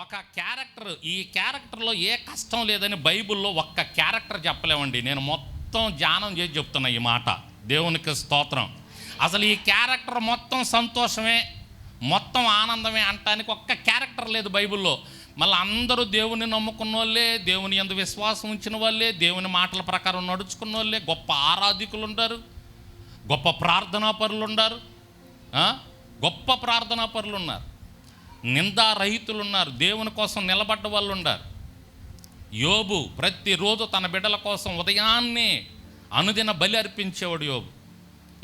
ఒక క్యారెక్టర్ ఈ క్యారెక్టర్లో ఏ కష్టం లేదని బైబిల్లో ఒక్క క్యారెక్టర్ చెప్పలేమండి. నేను మొత్తం ధ్యానం చేసి చెప్తున్నా ఈ మాట. దేవునికి స్తోత్రం. అసలు ఈ క్యారెక్టర్ మొత్తం సంతోషమే మొత్తం ఆనందమే అంటానికి ఒక్క క్యారెక్టర్ లేదు బైబిల్లో. మళ్ళీ అందరూ దేవుని నమ్ముకున్న వాళ్ళే దేవుని ఎందు విశ్వాసం ఉంచిన వాళ్ళే దేవుని మాటల ప్రకారం నడుచుకున్న వాళ్ళే గొప్ప ఆరాధికులు ఉంటారు గొప్ప ప్రార్థనా పరులు ఉన్నారు గొప్ప ప్రార్థనా పరులు ఉన్నారు నిందారహితులు ఉన్నారు దేవుని కోసం నిలబడ్డ వాళ్ళు ఉన్నారు యోబు ప్రతిరోజు తన బిడ్డల కోసం ఉదయాన్నే అనుదిన బలి అర్పించేవాడు యోబు.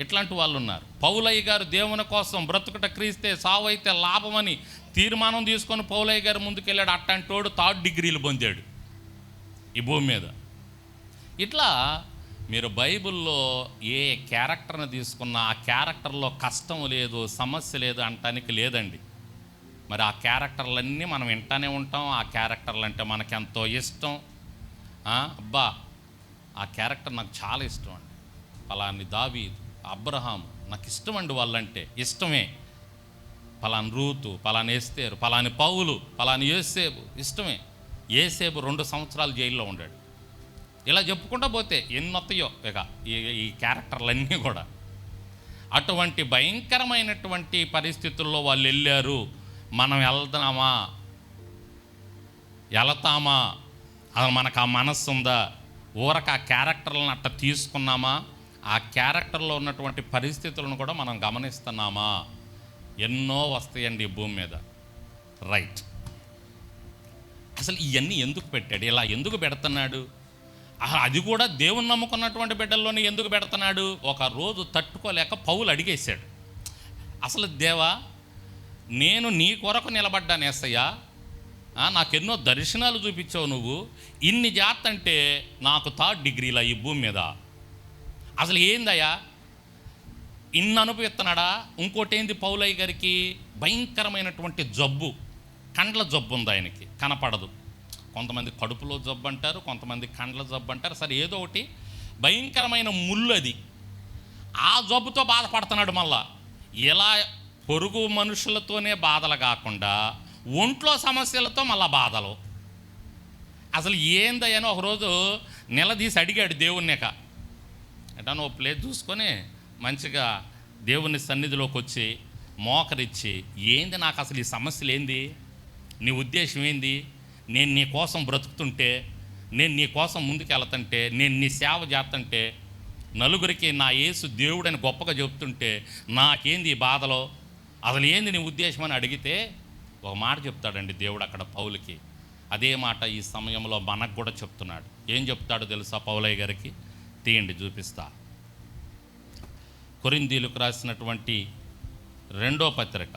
ఇట్లాంటి వాళ్ళు ఉన్నారు పౌలయ్య గారు దేవుని కోసం బ్రతుకుట క్రీస్తే సావైతే లాభమని తీర్మానం తీసుకొని పౌలయ్య గారు ముందుకెళ్ళాడు. అట్లాంటోడు థర్డ్ డిగ్రీలు పొందాడు ఈ భూమి మీద. ఇట్లా మీరు బైబిల్లో ఏ క్యారెక్టర్ని తీసుకున్నా ఆ క్యారెక్టర్లో కష్టం లేదు సమస్య లేదు అంటానికి లేదండి. మరి ఆ క్యారెక్టర్లన్నీ మనం వింటానే ఉంటాం. ఆ క్యారెక్టర్లు అంటే మనకి ఎంతో ఇష్టం అబ్బా ఆ క్యారెక్టర్ నాకు చాలా ఇష్టం అండి. పలాని దావీద్ అబ్రహాం నాకు ఇష్టం అండి వాళ్ళంటే. ఇష్టమే. పలాని రూతు పలాని ఏస్తేరు పలాని పౌలు పలాని ఏసేబు ఇష్టమే. ఏసేబు రెండు సంవత్సరాలు జైల్లో ఉండాడు. ఇలా చెప్పుకుంటా పోతే ఎన్ని వస్తాయో ఇక ఈ ఈ క్యారెక్టర్లన్నీ కూడా. అటువంటి భయంకరమైనటువంటి పరిస్థితుల్లో వాళ్ళు వెళ్ళారు. మనం వెళ్తున్నామా? వెళతామా? అది మనకు ఆ మనస్సు ఉందా? ఊరక ఆ క్యారెక్టర్లను అట్ట తీసుకున్నామా? ఆ క్యారెక్టర్లో ఉన్నటువంటి పరిస్థితులను కూడా మనం గమనిస్తున్నామా? ఎన్నో వస్తాయండి ఈ భూమి మీద. రైట్. అసలు ఇవన్నీ ఎందుకు పెట్టాడు? ఇలా ఎందుకు పెడుతున్నాడు? అది కూడా దేవుని నమ్ముకున్నటువంటి బిడ్డల్లోనే ఎందుకు పెడుతున్నాడు? ఒక రోజు తట్టుకోలేక పౌలు అడిగేశాడు. అసలు దేవా నేను నీ కొరకు నిలబడ్డాను ఏసయ్యా. నాకెన్నో దర్శనాలు చూపించావు నువ్వు. ఇన్ని జాతంటే నాకు థర్డ్ డిగ్రీలా ఈ భూమి మీద. అసలు ఏందయ్యా? ఇన్ని అనుభవిస్తున్నాడా? ఇంకోటి ఏంది పౌలయ్య గారికి? భయంకరమైనటువంటి జబ్బు. కండ్ల జబ్బు ఉంది ఆయనకి. కనపడదు. కొంతమంది కడుపులో జబ్బు అంటారు కొంతమంది కండ్ల జబ్బు అంటారు సరే ఏదో ఒకటి. భయంకరమైన ముళ్ళు అది. ఆ జబ్బుతో బాధపడుతున్నాడు మళ్ళా. ఇలా పొరుగు మనుషులతోనే బాధలు కాకుండా ఒంట్లో సమస్యలతో మళ్ళా బాధలు. అసలు ఏందయ్యానో ఒకరోజు నిలదీసి అడిగాడు దేవుణ్ణిక ఎటా నువ్వు ప్లేస్ చూసుకొని మంచిగా దేవుని సన్నిధిలోకి వచ్చి మోకరిచ్చి ఏంది నాకు అసలు ఈ సమస్యలు ఏంది? నీ ఉద్దేశం ఏంది? నేను నీ కోసం బ్రతుకుతుంటే నేను నీ కోసం ముందుకు వెళ్తుంటే నేను నీ సేవ చేస్తుంటే నలుగురికి నా యేసు దేవుడని గొప్పగా చెప్తుంటే నాకేంది ఈ బాధలో? అసలు ఏంది నీ ఉద్దేశం అని అడిగితే ఒక మాట చెప్తాడండి దేవుడు అక్కడ పౌలకి. అదే మాట ఈ సమయంలో మనకు కూడా చెప్తున్నాడు. ఏం చెప్తాడో తెలుసా పౌలయ్య గారికి? తీయండి చూపిస్తా. కొరిందీలకు రాసినటువంటి రెండో పత్రిక.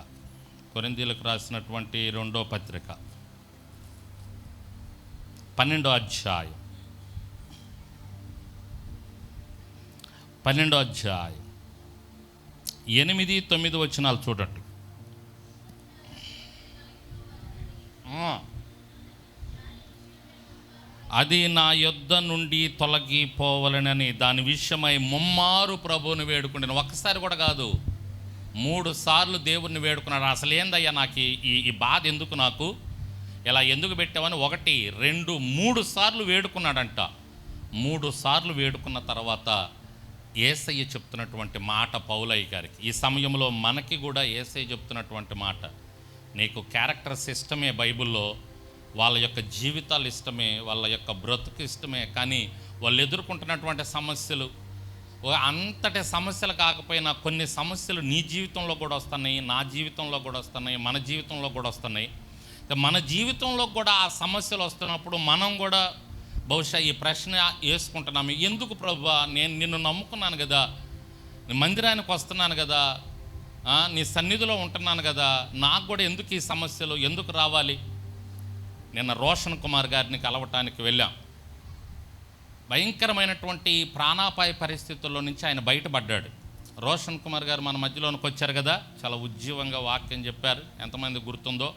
కొరిందీలకు రాసినటువంటి రెండో పత్రిక. పన్నెండో అధ్యాయం. పన్నెండో అధ్యాయం. ఎనిమిది తొమ్మిది వచ్చినాలు చూడండి. అది నా యొద్ద నుండి తొలగిపోవాలని దాని విషయమై ముమ్మారు ప్రభువుని వేడుకుంటాను ఒక్కసారి కూడా కాదు మూడు సార్లు దేవుణ్ణి వేడుకున్నాడు. అసలు ఏందయ్యా నాకు ఈ ఈ బాధ ఎందుకు నాకు? ఇలా ఎందుకు పెట్టావని ఒకటి రెండు మూడు సార్లు వేడుకున్నాడంట. మూడు సార్లు వేడుకున్న తర్వాత ఏసయ్య చెప్తున్నటువంటి మాట పౌలయ్య గారికి. ఈ సమయంలో మనకి కూడా ఏసయ్య చెప్తున్నటువంటి మాట. నీకు క్యారెక్టర్స్ ఇష్టమే బైబిల్లో వాళ్ళ యొక్క జీవితాలు ఇష్టమే వాళ్ళ యొక్క బ్రతుకు ఇష్టమే కానీ వాళ్ళు ఎదుర్కొంటున్నటువంటి సమస్యలు అంతటి సమస్యలు కాకపోయినా కొన్ని సమస్యలు నీ జీవితంలో కూడా వస్తున్నాయి నా జీవితంలో కూడా వస్తున్నాయి మన జీవితంలో కూడా వస్తున్నాయి. మన జీవితంలో కూడా ఆ సమస్యలు వస్తున్నప్పుడు మనం కూడా బహుశా ఈ ప్రశ్న వేసుకుంటున్నాము ఎందుకు ప్రభు? నేను నిన్ను నమ్ముకున్నాను కదా. మందిరానికి వస్తున్నాను కదా. నీ సన్నిధిలో ఉంటున్నాను కదా. నాకు కూడా ఎందుకు ఈ సమస్యలు? ఎందుకు రావాలి? నిన్న రోషన్ కుమార్ గారిని కలవటానికి వెళ్ళాం. భయంకరమైనటువంటి ప్రాణాపాయ పరిస్థితుల్లో నుంచి ఆయన బయటపడ్డాడు. రోషన్ కుమార్ గారు మన మధ్యలోనికి వచ్చారు కదా. చాలా ఉజ్జీవంగా వాక్యం చెప్పారు. ఎంతమంది గుర్తుందో.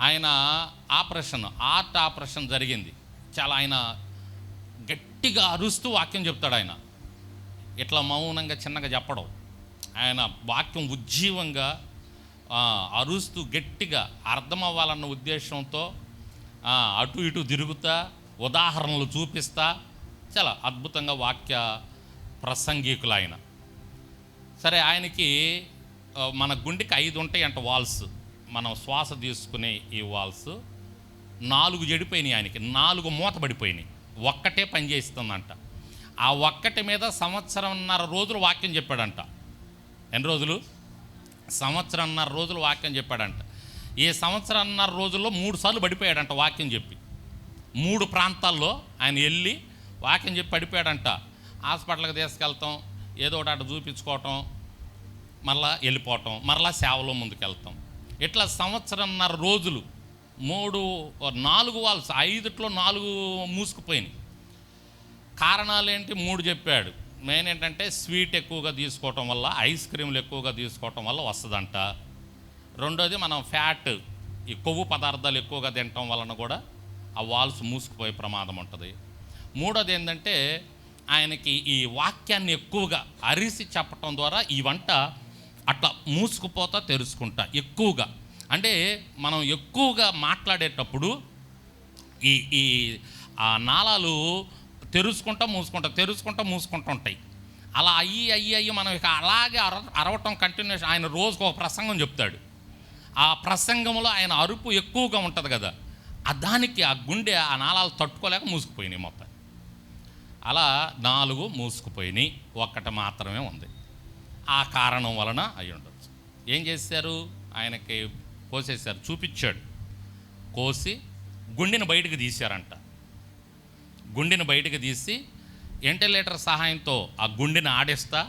ఆయన ఆపరేషన్ ఆర్ట్ ఆపరేషన్ జరిగింది. చాలా ఆయన గట్టిగా అరుస్తూ వాక్యం చెప్తాడు ఆయన. ఇట్లా మౌనంగా చిన్నగా చెప్పడం. ఆయన వాక్యం ఉజ్జీవంగా అరుస్తూ గట్టిగా అర్థం అవ్వాలన్న ఉద్దేశంతో అటు ఇటు తిరుగుతా ఉదాహరణలు చూపిస్తా. చాలా అద్భుతంగా వాక్య ప్రసంగికులు ఆయన సరే ఆయనకి మన గుండెకి ఐదు ఉంటాయి అంట వాల్స్. మనం శ్వాస తీసుకునే ఈ వాల్స్. నాలుగు చెడిపోయినాయి ఆయనకి నాలుగు మూత పడిపోయినాయి ఒక్కటే పనిచేస్తుందంట ఆ ఒక్కటి మీద సంవత్సరంన్నర రోజులు వాక్యం చెప్పాడంట. ఎన్ని రోజులు? సంవత్సరంన్నర రోజులు వాక్యం చెప్పాడంట. ఈ సంవత్సరంన్నర రోజుల్లో మూడు సార్లు పడిపోయాడంట వాక్యం చెప్పి. మూడు ప్రాంతాల్లో ఆయన వెళ్ళి వాక్యం చెప్పి పడిపోయాడంట. హాస్పిటల్కి తీసుకెళ్తాం ఏదో ఒకటి అటు చూపించుకోవటం మరలా వెళ్ళిపోవటం మరలా సేవలో ముందుకెళ్తాం. ఇట్లా సంవత్సరంన్నర రోజులు మూడు నాలుగు వాల్స్ ఐదుట్లో నాలుగు మూసుకుపోయినాయి. కారణాలు ఏంటి మూడు చెప్పాడు. మెయిన్ ఏంటంటే స్వీట్ ఎక్కువగా తీసుకోవటం వల్ల ఐస్ క్రీమ్లు ఎక్కువగా తీసుకోవటం వల్ల వస్తుందంట. రెండోది మనం ఫ్యాట్ ఈ కొవ్వు పదార్థాలు ఎక్కువగా తినటం వలన కూడా ఆ వాల్స్ మూసుకుపోయే ప్రమాదం ఉంటుంది. మూడోది ఏంటంటే ఆయనకి ఈ వాక్యాన్ని ఎక్కువగా అరిసి చెప్పటం ద్వారా ఈ వంట అట్లా మూసుకుపోతా తెరుచుకుంటా ఎక్కువగా. అంటే మనం ఎక్కువగా మాట్లాడేటప్పుడు ఈ ఈ ఆ నాళాలు తెరుచుకుంటా మూసుకుంటా తెరుచుకుంటా మూసుకుంటూ ఉంటాయి. అలా అయ్యి అయ్యి అయ్యి మనం ఇక అలాగే అర అరవటం కంటిన్యూషన్ ఆయన రోజుకు ఒక ప్రసంగం చెప్తాడు. ఆ ప్రసంగంలో ఆయన అరుపు ఎక్కువగా ఉంటుంది కదా ఆ దానికి ఆ గుండె ఆ నాళాలు తట్టుకోలేక మూసుకుపోయినాయి మొత్తం. అలా నాలుగు మూసుకుపోయినాయి ఒక్కటి మాత్రమే ఉంది. ఆ కారణం వలన అయి ఉండొచ్చు ఏం చేశారు? ఆయనకి కోసేశారు చూపించాడు. కోసి గుండెను బయటకు తీశారంట. గుండెను బయటకు తీసి వెంటిలేటర్ సహాయంతో ఆ గుండెను ఆడిస్తా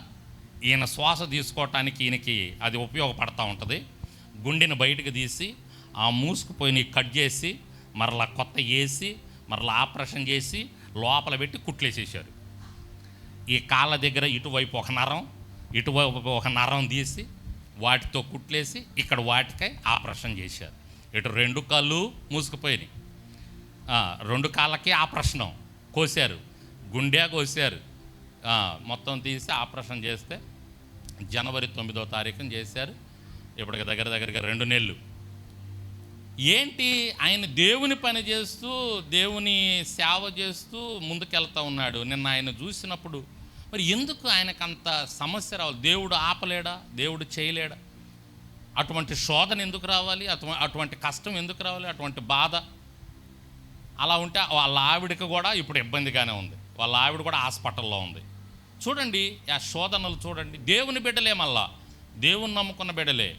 ఈయన శ్వాస తీసుకోవటానికి ఈయనకి అది ఉపయోగపడతా ఉంటుంది. గుండెని బయటకు తీసి ఆ మూసుకుపోయిన కట్ చేసి మరలా కొత్త వేసి మరలా ఆపరేషన్ చేసి లోపల పెట్టి కుట్లేసేసారు ఈ కాళ్ళ దగ్గర ఇటువైపు ఒక నరం ఇటువైపు ఒక నరం తీసి వాటితో కుట్లేసి ఇక్కడ వాటికై ఆపరేషన్ చేశారు. ఇటు రెండు కాళ్ళు మూసుకుపోయినాయి. రెండు కాళ్ళకి ఆపరేషన్ కోసారు గుండె కోసారు మొత్తం తీసి ఆపరేషన్ చేస్తే జనవరి తొమ్మిదో తారీఖున చేశారు. ఇప్పటికి దగ్గర దగ్గరగా రెండు నెలలు. ఏంటి ఆయన దేవుని పని చేస్తూ దేవుని సేవ చేస్తూ ముందుకెళ్తా ఉన్నాడు? నిన్న ఆయన చూసినప్పుడు మరి ఎందుకు ఆయనకు అంత సమస్య రావాలి? దేవుడు ఆపలేడా? దేవుడు చేయలేడా? అటువంటి శోధన ఎందుకు రావాలి? అటు అటువంటి కష్టం ఎందుకు రావాలి? అటువంటి బాధ? అలా ఉంటే వాళ్ళ ఆవిడకి కూడా ఇప్పుడు ఇబ్బందిగానే ఉంది. వాళ్ళ ఆవిడ కూడా హాస్పిటల్లో ఉంది. చూడండి ఆ శోధనలు చూడండి. దేవుని బిడ్డలే మళ్ళా. దేవుని నమ్ముకున్న బిడ్డలే.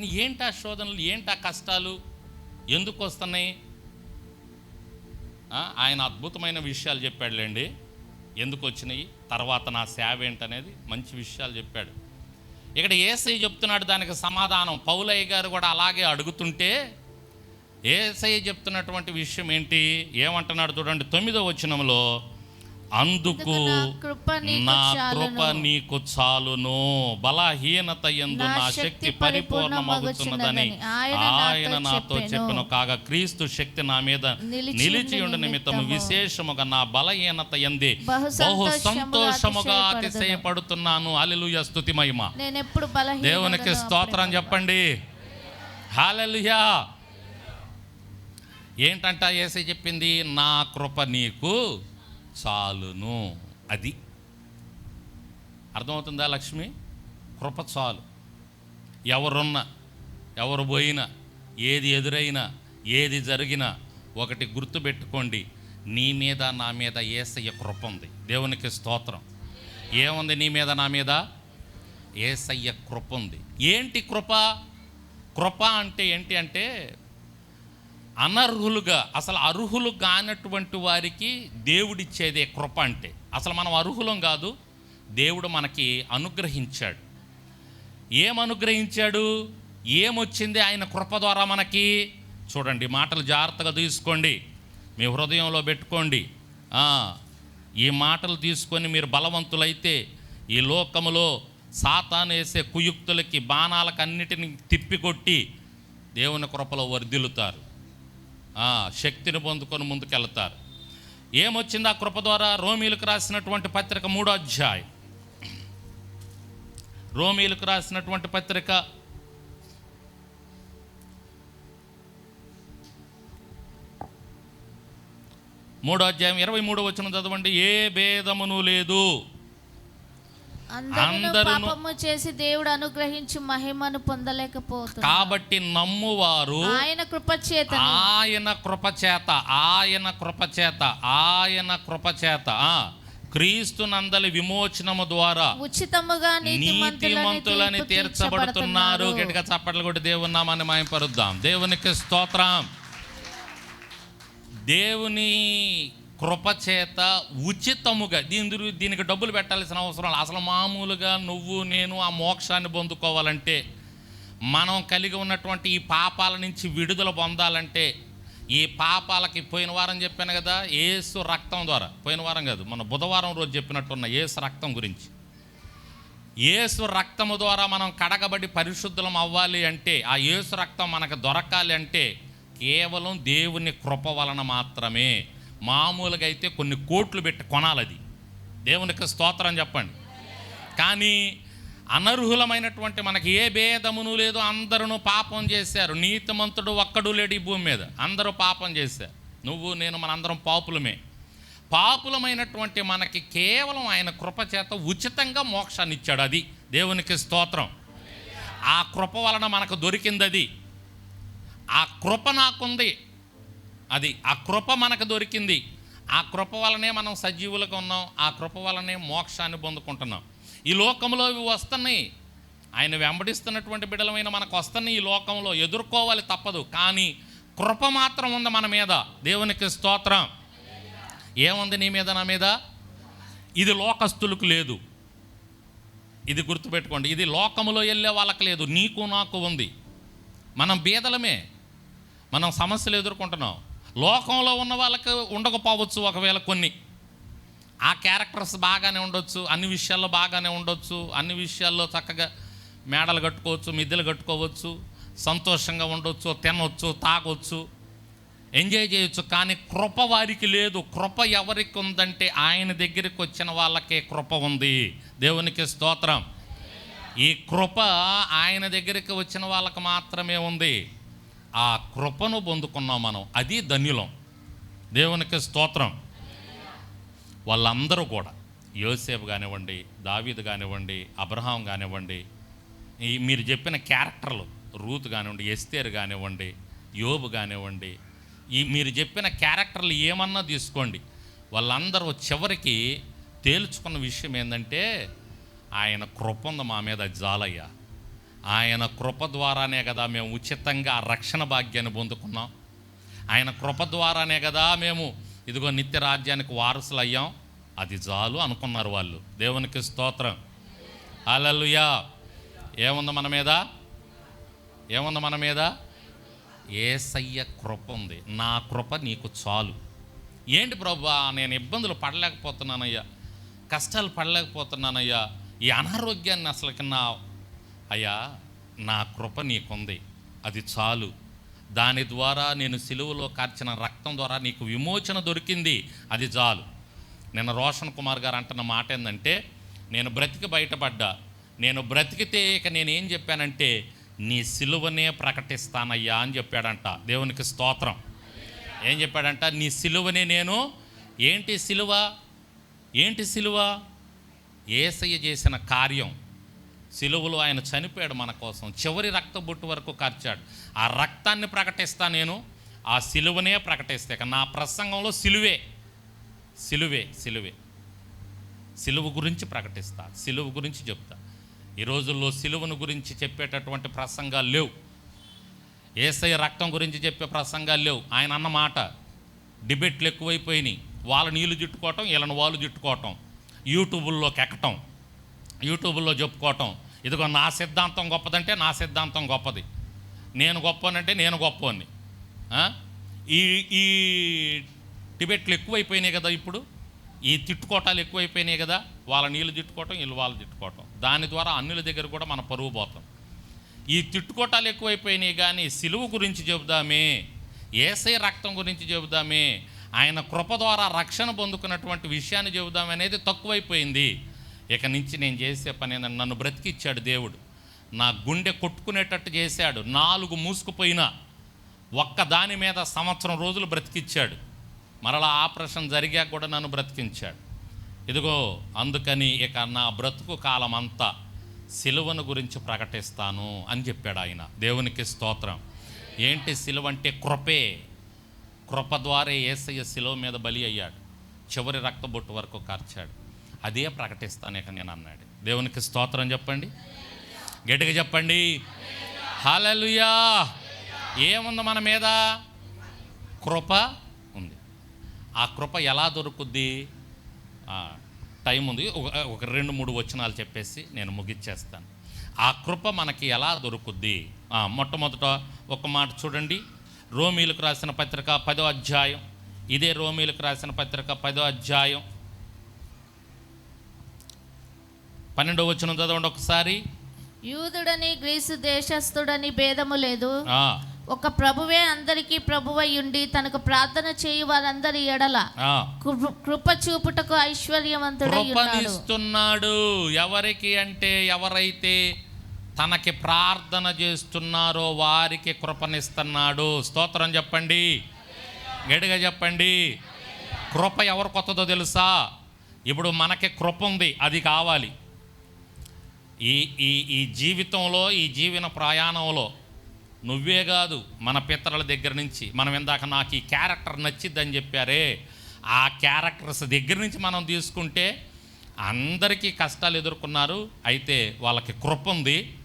ఏంటి ఆ శోధనలు? ఏంటి ఆ కష్టాలు? ఎందుకు వస్తున్నాయి? ఆయన అద్భుతమైన విషయాలు చెప్పాడులేండి. ఎందుకు వచ్చినాయి? తర్వాత నా సేవ ఏంటనేది మంచి విషయాలు చెప్పాడు. ఇక్కడ ఏసై చెప్తున్నాడు దానికి సమాధానం. పౌలయ్య గారు కూడా అలాగే అడుగుతుంటే ఏసై చెప్తున్నటువంటి విషయం ఏంటి? ఏమంటున్నాడు చూడండి తొమ్మిదో వచనంలో అందుకు నా కృప నీకు చాలును. బలహీనత ఎందు నా శక్తి పరిపూర్ణమగుతున్నదని ఆయన నాతో చెప్పెను. కాగా క్రీస్తు శక్తి నా మీద నిలిచి ఉండు నిమిత్తము. నిమిత్తము. విశేషముగా నా బలహీనత ఎంది. బహు సంతోషముగా. అతిశయపడుతున్నాను. అలెలుయ స్తుతి మహిమ దేవునికి స్తోత్రం చెప్పండి. హాలెలుయా ఏంటంట ఏసై చెప్పింది? నా కృప నీకు చాలును అది. అర్థమవుతుందా లక్ష్మి? కృప చాలు ఎవరున్నా ఎవరు పోయినా ఏది ఎదురైనా ఏది జరిగినా ఒకటి గుర్తుపెట్టుకోండి. నీ మీద నా మీద ఏసయ్య కృప ఉంది. దేవునికి స్తోత్రం. ఏముంది నీ మీద నా మీద? ఏసయ్య కృప ఉంది. ఏంటి కృప? కృప అంటే ఏంటి అంటే అనర్హులుగా అసలు అర్హులు కానటువంటి వారికి దేవుడిచ్చేదే కృప అంటే. అసలు మనం అర్హులం కాదు దేవుడు మనకి అనుగ్రహించాడు. ఏం అనుగ్రహించాడు? ఏమొచ్చింది ఆయన కృప ద్వారా మనకి? చూడండి మాటలు జాగ్రత్తగా తీసుకోండి. మీ హృదయంలో పెట్టుకోండి. ఈ మాటలు తీసుకొని మీరు బలవంతులైతే ఈ లోకములో సాతాను వేసే కుయుక్తులకి బాణాలకు అన్నిటిని తిప్పికొట్టి దేవుని కృపలో వర్ధిల్లుతారు. శక్తిని పొందుకొని ముందుకెళ్తారు. ఏమొచ్చింది ఆ కృప ద్వారా? రోమీలకు రాసినటువంటి పత్రిక మూడో అధ్యాయం. రోమీలకు రాసినటువంటి పత్రిక మూడో అధ్యాయం ఇరవై మూడో వచ్చిన చదవండి. ఏ భేదమును లేదు. అందరూ చేసి దేవుడు అనుగ్రహించి మహిమను పొందలేకపోతున్నారు. కాబట్టి నమ్మువారు ఆయన కృపచేత ఆయన కృపచేత ఆయన కృపచేత ఆయన కృపచేత. క్రీస్తు నందలి విమోచనము ద్వారా ఉచితముగా నీతిమంతులని తీర్చబడుతున్నారు. గట్టిగా చప్పట్లు కొట్టి దేవుని నామాన్ని మాయపరుద్దాం. దేవునికి స్తోత్రం. దేవుని కృపచేత ఉచితముగా దీని దీనికి డబ్బులు పెట్టాల్సిన అవసరం అసలు మామూలుగా నువ్వు నేను ఆ మోక్షాన్ని పొందుకోవాలంటే మనం కలిగి ఉన్నటువంటి ఈ పాపాల నుంచి విడుదల పొందాలంటే ఈ పాపాలకి పోయిన వారం చెప్పాను కదా ఏసు రక్తం ద్వారా పోయిన వారం కాదు మన బుధవారం రోజు చెప్పినట్టున్న ఏసు రక్తం గురించి. ఏసు రక్తము ద్వారా మనం కడగబడి పరిశుద్ధులం అవ్వాలి అంటే ఆ యేసు రక్తం మనకు దొరకాలి అంటే కేవలం దేవుని కృప వలన మాత్రమే. మామూలుగా అయితే కొన్ని కోట్లు పెట్టి కొనాలి అది దేవునికి స్తోత్రం చెప్పండి. కానీ అనర్హులమైనటువంటి మనకి ఏ భేదమును లేదు అందరూ పాపం చేశారు. నీతిమంతుడు ఒక్కడు లేడు ఈ భూమి మీద. అందరూ పాపం చేశారు. నువ్వు నేను మనందరం పాపులమే. పాపులమైనటువంటి మనకి కేవలం ఆయన కృప చేత ఉచితంగా మోక్షాన్ని ఇచ్చాడు అది దేవునికి స్తోత్రం. ఆ కృప వలన మనకు దొరికింది అది ఆ కృప నాకుంది. అది ఆ కృప మనకు దొరికింది. ఆ కృప వలనే మనం సజీవులుగా ఉన్నాం. ఆ కృప వలనే మోక్షాన్ని పొందుకుంటున్నాం. ఈ లోకంలో ఇవి వస్తున్నాయి. ఆయన వెంబడిస్తున్నటువంటి బిడలమైన మనకు వస్తున్నాయి. ఈ లోకంలో ఎదుర్కోవాలి తప్పదు. కానీ కృప మాత్రం ఉంది మన మీద. దేవునికి స్తోత్రం. ఏముంది నీ మీద నా మీద? ఇది లోకస్తులకు లేదు. ఇది గుర్తుపెట్టుకోండి. ఇది లోకములో వెళ్ళే వాళ్ళకి లేదు. నీకు నాకు ఉంది. మనం బీదలమే. మనం సమస్యలు ఎదుర్కొంటున్నాం. లోకంలో ఉన్న వాళ్ళకి ఉండకపోవచ్చు ఒకవేళ కొన్ని. ఆ క్యారెక్టర్స్ బాగానే ఉండొచ్చు అన్ని విషయాల్లో బాగానే ఉండొచ్చు అన్ని విషయాల్లో చక్కగా మేడలు కట్టుకోవచ్చు మిద్దెలు కట్టుకోవచ్చు సంతోషంగా ఉండొచ్చు తినవచ్చు తాగొచ్చు ఎంజాయ్ చేయొచ్చు. కానీ కృప వారికి లేదు. కృప ఎవరికి ఉందంటే ఆయన దగ్గరికి వచ్చిన వాళ్ళకే కృప ఉంది. దేవునికి స్తోత్రం. ఈ కృప ఆయన దగ్గరికి వచ్చిన వాళ్ళకి మాత్రమే ఉంది. ఆ కృపను పొందుకున్నాం మనం. అది ధన్యులం. దేవునికి స్తోత్రం. వాళ్ళందరూ కూడా యోసేపు కానివ్వండి దావీదు కానివ్వండి అబ్రహాం కానివ్వండి ఈ మీరు చెప్పిన క్యారెక్టర్లు రూత్ కానివ్వండి ఎస్తేర్ కానివ్వండి యోబు కానివ్వండి ఈ మీరు చెప్పిన క్యారెక్టర్లు ఏమన్నా తీసుకోండి. వాళ్ళందరూ చివరికి తేల్చుకున్న విషయం ఏంటంటే ఆయన కృప ఉంది మా మీద జాలయ్య. ఆయన కృప ద్వారానే కదా మేము ఉచితంగా రక్షణ భాగ్యాన్ని పొందుకున్నాం. ఆయన కృప ద్వారానే కదా మేము ఇదిగో నిత్య రాజ్యానికి వారసులు అయ్యాం. అది చాలు అనుకున్నారు వాళ్ళు. దేవునికి స్తోత్రం. అలలుయా ఏముంది మన మీద? ఏముంది మన మీద? ఏసయ్య కృప ఉంది. నా కృప నీకు చాలు. ఏంటి ప్రభా నేను ఇబ్బందులు పడలేకపోతున్నానయ్యా. కష్టాలు పడలేకపోతున్నానయ్యా. ఈ అనారోగ్యాన్ని అసలుకి నా అయ్యా నా కృప నీకుంది. అది చాలు. దాని ద్వారా నేను సిలువలో కార్చిన రక్తం ద్వారా నీకు విమోచన దొరికింది. అది చాలు. నిన్న రోషన్ కుమార్ గారు అంటున్న మాట ఏంటంటే నేను బ్రతికి బయటపడ్డా. నేను బ్రతికితే ఇక నేనేం చెప్పానంటే నీ సిలువనే ప్రకటిస్తానయ్యా అని చెప్పాడంట. దేవునికి స్తోత్రం. ఏం చెప్పాడంట? నీ సిలువనే నేను ఏంటి సిలువ? ఏంటి సిలువ? ఏసయ్య చేసిన కార్యం. సిలువలో ఆయన చనిపోయాడు మన కోసం. చివరి రక్త బొట్టు వరకు కార్చాడు. ఆ రక్తాన్ని ప్రకటిస్తా నేను ఆ సిలువనే ప్రకటిస్తే. నా ప్రసంగంలో సిలువే. సిలువే సిలువే. సిలువ గురించి ప్రకటిస్తా సిలువ గురించి చెప్తా. ఈ రోజుల్లో సిలువను గురించి చెప్పేటటువంటి ప్రసంగాలు లేవు. ఏసై రక్తం గురించి చెప్పే ప్రసంగాలు లేవు. ఆయన అన్న మాట డిబేట్లు ఎక్కువైపోయినాయి. వాళ్ళ నీళ్ళు చుట్టుకోవటం వీళ్ళని వాళ్ళు చుట్టుకోవటం యూట్యూబుల్లోకి ఎక్కటం. యూట్యూబ్లో చెప్పుకోవటం. ఇదిగో నా సిద్ధాంతం గొప్పదంటే నా సిద్ధాంతం గొప్పది. నేను గొప్పనంటే నేను గొప్పని ఈ ఈ టిబెట్లు ఎక్కువైపోయినాయి కదా ఇప్పుడు? ఈ తిట్టుకోటాలు ఎక్కువైపోయినాయి కదా? వాళ్ళ నీళ్ళు తిట్టుకోవటం వీళ్ళు వాళ్ళు తిట్టుకోవటం. దాని ద్వారా అన్నుల దగ్గర కూడా మన పరువు పోతాం. ఈ తిట్టుకోటాలు ఎక్కువైపోయినాయి కానీ సిలువు గురించి చెబుదామే ఏసై రక్తం గురించి చెబుదామే ఆయన కృప ద్వారా రక్షణ పొందుకున్నటువంటి విషయాన్ని చెబుదామనేది తక్కువైపోయింది. ఇక నుంచి నేను చేసే పని ఏంటంటే నన్ను బ్రతికిచ్చాడు దేవుడు. నా గుండె కొట్టుకునేటట్టు చేశాడు. నాలుగు మూసుకుపోయినా ఒక్క దాని మీద సంవత్సరం రోజులు బ్రతికిచ్చాడు. మరలా ఆపరేషన్ జరిగాక కూడా నన్ను బ్రతికించాడు. ఇదిగో అందుకని ఇక నా బ్రతుకు కాలం అంతా సిలువను గురించి ప్రకటిస్తాను అని చెప్పాడు ఆయన. దేవునికి స్తోత్రం. ఏంటి సిలువ అంటే కృపే. కృప ద్వారా ఏసయ్య శిలువ మీద బలి అయ్యాడు. చివరి రక్తబొట్టు వరకు కార్చాడు. అదే ప్రకటిస్తాను ఇక నేను అన్నాడు. దేవునికి స్తోత్రం చెప్పండి. గట్టిగా చెప్పండి. హాలలుయా ఏముంది మన మీద? కృప ఉంది. ఆ కృప ఎలా దొరుకుద్ది? టైం ఉంది. ఒక ఒక రెండు మూడు వచనాలు చెప్పేసి నేను ముగిచ్చేస్తాను. ఆ కృప మనకి ఎలా దొరుకుద్ది? మొట్టమొదట ఒక మాట చూడండి. రోమీలకు రాసిన పత్రిక పదో అధ్యాయం. ఇదే రోమీలకు రాసిన పత్రిక పదో అధ్యాయం. పన్నెండో వచనం చదవండి ఒకసారి. యూదుడని గ్రీసు దేశస్థుడని భేదము లేదు. ఒక ప్రభువే అందరికీ ప్రభువై ఉండి తనకు ప్రార్థన చేయు వారందరి ఎడల. కృప- చూపుటకు ఐశ్వర్యవంతుడై ఉన్నాడు. ఎవరికి అంటే ఎవరైతే తనకి ప్రార్థన చేస్తున్నారో వారికి కృపనిస్తున్నాడు. స్తోత్రం చెప్పండి. గట్టిగా చెప్పండి. కృప ఎవరు కొత్తదో తెలుసా? ఇప్పుడు మనకి కృప ఉంది అది కావాలి. ఈ ఈ ఈ జీవితంలో ఈ జీవన ప్రయాణంలో నువ్వే కాదు మన పితరుల దగ్గర నుంచి మనం ఇందాక నాకు ఈ క్యారెక్టర్ నచ్చిద్దని చెప్పారే ఆ క్యారెక్టర్స్ దగ్గర నుంచి మనం తీసుకుంటే అందరికీ కష్టాలు ఎదుర్కొన్నారు. అయితే వాళ్ళకి కృప ఉంది.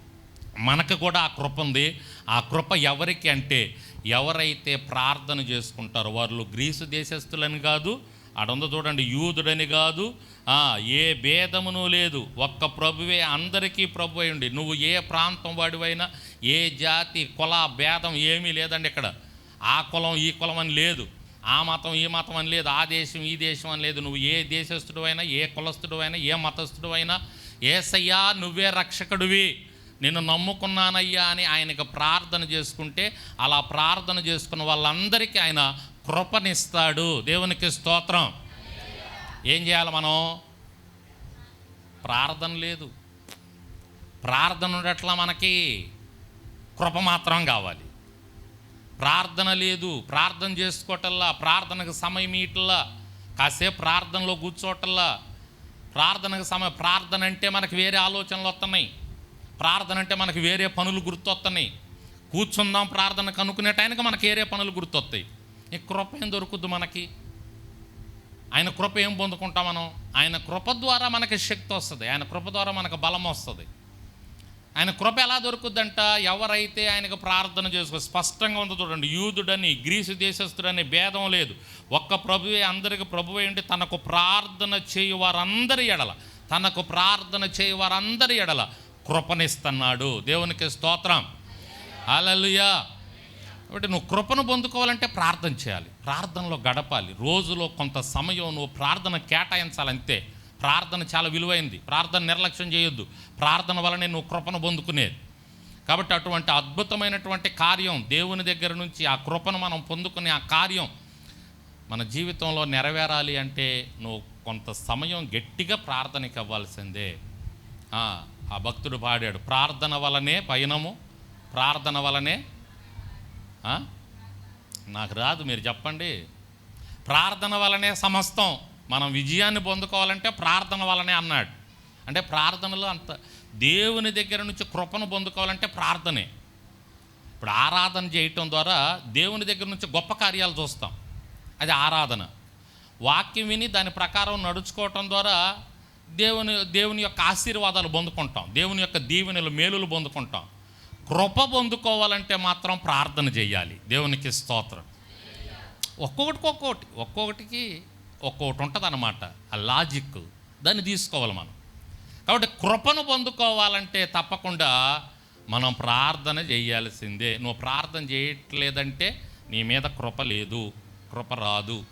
మనకు కూడా ఆ కృప ఉంది. ఆ కృప ఎవరికి అంటే ఎవరైతే ప్రార్థన చేసుకుంటారో వాళ్ళు గ్రీసు దేశస్తులని కాదు అడందు చూడండి యూదుడని కాదు ఏ భేదమును లేదు. ఒక్క ప్రభువే అందరికీ ప్రభు అయి ఉండి నువ్వు ఏ ప్రాంతం వాడివైనా ఏ జాతి కుల భేదం ఏమీ లేదండి ఇక్కడ. ఆ కులం ఈ కులం అని లేదు. ఆ మతం ఈ మతం అని లేదు. ఆ దేశం ఈ దేశం అని లేదు. నువ్వు ఏ దేశస్థుడు అయినా ఏ కులస్థుడు అయినా ఏ మతస్థుడు అయినా ఏసయ్యా నువ్వే రక్షకుడివి. నిన్ను నమ్ముకున్నానయ్యా అని ఆయనకు ప్రార్థన చేసుకుంటే అలా ప్రార్థన చేసుకున్న వాళ్ళందరికీ ఆయన కృపనిస్తాడు. దేవునికి స్తోత్రం. ఏం చేయాలి మనం? ప్రార్థన లేదు. ప్రార్థన ఉండట్లా మనకి కృప మాత్రం కావాలి. ప్రార్థన లేదు. ప్రార్థన చేసుకోవటల్లా ప్రార్థనకు సమయం ఇట్లా కాసేపు ప్రార్థనలో కూర్చోటల్లా ప్రార్థనకు సమయం ప్రార్థన అంటే మనకి వేరే ఆలోచనలు వస్తున్నాయి ప్రార్థన అంటే మనకి వేరే పనులు గుర్తొస్తున్నాయి కూర్చుందాం ప్రార్థన కనుక్కునే టైంకి మనకి వేరే పనులు గుర్తొస్తాయి ఈ కృప ఏం దొరుకుద్ది మనకి? ఆయన కృప ఏం పొందుకుంటాం మనం? ఆయన కృప ద్వారా మనకి శక్తి వస్తుంది. ఆయన కృప ద్వారా మనకు బలం వస్తుంది. ఆయన కృప ఎలా దొరుకుద్దంట? ఎవరైతే ఆయనకు ప్రార్థన చేసుకో స్పష్టంగా ఉంది చూడండి. యూదుడని గ్రీసు దేశస్థుడని భేదం లేదు. ఒక్క ప్రభువే అందరికి ప్రభువే ఏంటి తనకు ప్రార్థన చేయు వారందరి ఎడల తనకు ప్రార్థన చేయు వారందరి ఎడల కృపనిస్తున్నాడు. దేవునికి స్తోత్రం. అలలుయా కాబట్టి నువ్వు కృపను పొందుకోవాలంటే ప్రార్థన చేయాలి. ప్రార్థనలో గడపాలి. రోజులో కొంత సమయం నువ్వు ప్రార్థన కేటాయించాలంతే. ప్రార్థన చాలా విలువైంది. ప్రార్థన నిర్లక్ష్యం చేయొద్దు. ప్రార్థన వలనే నువ్వు కృపను పొందుకునేది. కాబట్టి అటువంటి అద్భుతమైనటువంటి కార్యం దేవుని దగ్గర నుంచి ఆ కృపను మనం పొందుకునే ఆ కార్యం మన జీవితంలో నెరవేరాలి అంటే నువ్వు కొంత సమయం గట్టిగా ప్రార్థనకి అవ్వాల్సిందే. ఆ భక్తుడు పాడాడు. ప్రార్థన వలనే పయనము ప్రార్థన వలనే నాకు రాదు మీరు చెప్పండి. ప్రార్థన వలనే సమస్తం. మనం విజయాన్ని పొందుకోవాలంటే ప్రార్థన వలనే అన్నాడు. అంటే ప్రార్థనలో అంత దేవుని దగ్గర నుంచి కృపను పొందుకోవాలంటే ప్రార్థనే. ఇప్పుడు ఆరాధన చేయటం ద్వారా దేవుని దగ్గర నుంచి గొప్ప కార్యాలు చూస్తాం. అది ఆరాధన. వాక్యం విని దాని ప్రకారం నడుచుకోవటం ద్వారా దేవుని దేవుని యొక్క ఆశీర్వాదాలు పొందుకుంటాం. దేవుని యొక్క దీవెనలు మేలులు పొందుకుంటాం. కృప పొందుకోవాలంటే మాత్రం ప్రార్థన చేయాలి. దేవునికి స్తోత్రం. ఒక్కొక్కటికి ఒక్కొక్కటి ఒక్కొక్కటికి ఒక్కొక్కటి ఉంటుంది అన్నమాట ఆ లాజిక్ దాన్ని తీసుకోవాలి మనం. కాబట్టి కృపను పొందుకోవాలంటే తప్పకుండా మనం ప్రార్థన చేయాల్సిందే. నువ్వు ప్రార్థన చేయట్లేదంటే నీ మీద కృప లేదు కృప రాదు.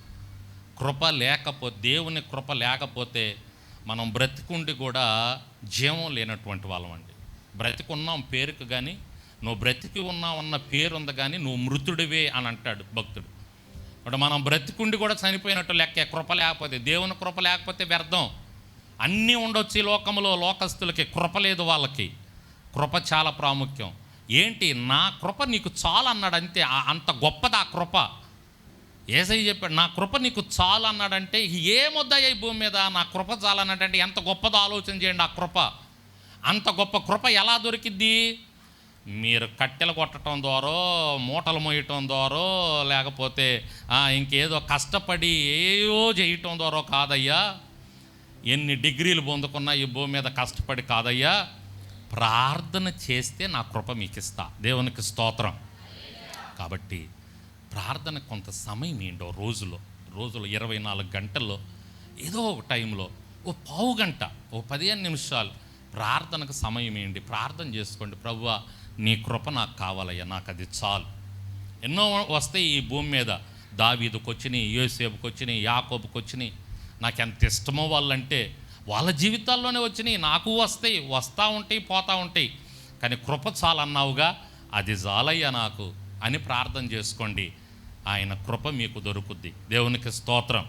కృప లేకపోతే దేవుని కృప లేకపోతే మనం బ్రతికుండి కూడా జీవం లేనటువంటి వాళ్ళం అండి. బ్రతికున్నాం పేరుకు కానీ నువ్వు బ్రతికి ఉన్నావు అన్న పేరు ఉంది కానీ నువ్వు మృతుడివే అని అంటాడు భక్తుడు. ఇప్పుడు మనం బ్రతికుండి కూడా చనిపోయినట్టు లెక్క కృప లేకపోతే దేవుని కృప లేకపోతే వ్యర్థం. అన్నీ ఉండొచ్చు ఈ లోకంలో లోకస్తులకి కృప లేదు వాళ్ళకి. కృప చాలా ప్రాముఖ్యం. ఏంటి? నా కృప నీకు చాలు అన్నాడు అంతే అంత గొప్పది ఆ కృప. ఏసై చెప్పాడు నా కృప నీకు చాలు అన్నాడంటే ఏమొద్దయ్యా ఈ భూమి మీద? నా కృప చాలన్నాడంటే ఎంత గొప్పదో ఆలోచన చేయండి ఆ కృప. అంత గొప్ప కృప ఎలా దొరికిద్ది? మీరు కట్టెలు కొట్టడం ద్వారా మూటలు మోయటం ద్వారా లేకపోతే ఇంకేదో కష్టపడి ఏయో చేయటం ద్వారా కాదయ్యా. ఎన్ని డిగ్రీలు పొందుకున్నా ఈ భూమి మీద కష్టపడి కాదయ్యా. ప్రార్థన చేస్తే నా కృప మీకు ఇస్తా దేవునికి స్తోత్రం. కాబట్టి ప్రార్థన కొంత సమయం ఏంటో రోజులో రోజులో ఇరవై నాలుగు గంటల్లో ఏదో ఒక టైంలో ఓ పావు గంట ఓ పదిహేను నిమిషాలు ప్రార్థనకు సమయం ఏంటి? ప్రార్థన చేసుకోండి. ప్రభు నీ కృప నాకు కావాలయ్యా. నాకు అది చాలు. ఎన్నో వస్తాయి ఈ భూమి మీద. దావీదుకు వచ్చినాయి యోసేపుకి వచ్చినాయి యాకోబుకి వచ్చినాయి. నాకు ఎంత ఇష్టమో వాళ్ళంటే వాళ్ళ జీవితాల్లోనే వచ్చినాయి. నాకు వస్తాయి వస్తూ ఉంటాయి పోతూ ఉంటాయి. కానీ కృప చాలన్నావుగా? అది చాలయ్యా నాకు అని ప్రార్థన చేసుకోండి. ఆయన కృప మీకు దొరుకుద్ది. దేవునికి స్తోత్రం.